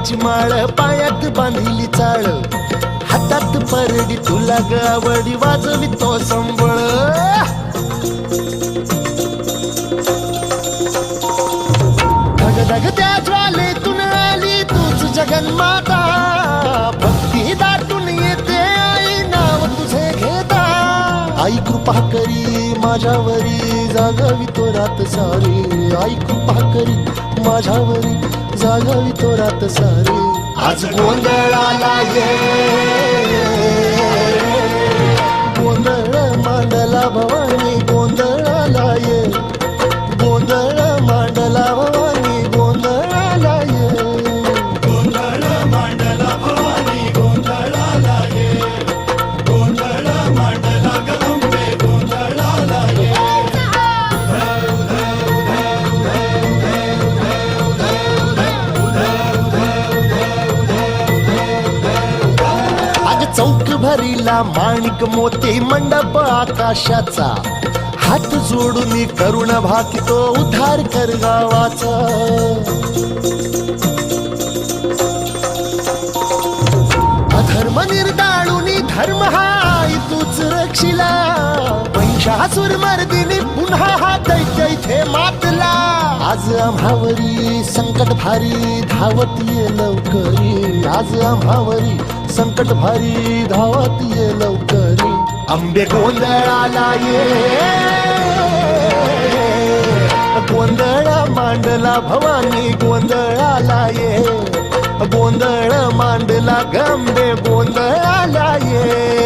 माझी माळ पायात बांधिली चाळ. हातात परडी तुला गावडी वाजवी तो संबळ. धग त्या ज्वालेतून आली तूच जगन्माता. भक्ती दाटून येते आई नाव तुझे घेता. आई कृपा करी माझ्यावरी. जागावी तो रात सारी. ऐकू पाकरी करी माझ्यावरी. जागावी तो रात सारी. आज गोंधळाला ये. हरीला माणिक मोती मंडप आकाशाचा. हात जोडून करुण भाकितो उद्धार कर गावाचा. अधर्म निर्दाळून धर्म हा तूच रक्षिला. शहासूर मर्दिनी पुन्हा हा दैत्य इथे मातला. आज आम्हावरी संकट भारी धावत ये लवकरी. आज आम्हावरी संकट भारी धावत ये लवकरी. आंबे गोंधळाला ये. गोंधळ मांडला भवानी गोंधळाला ये. गोंधळ मांडला गंबे गोंधळाला ये.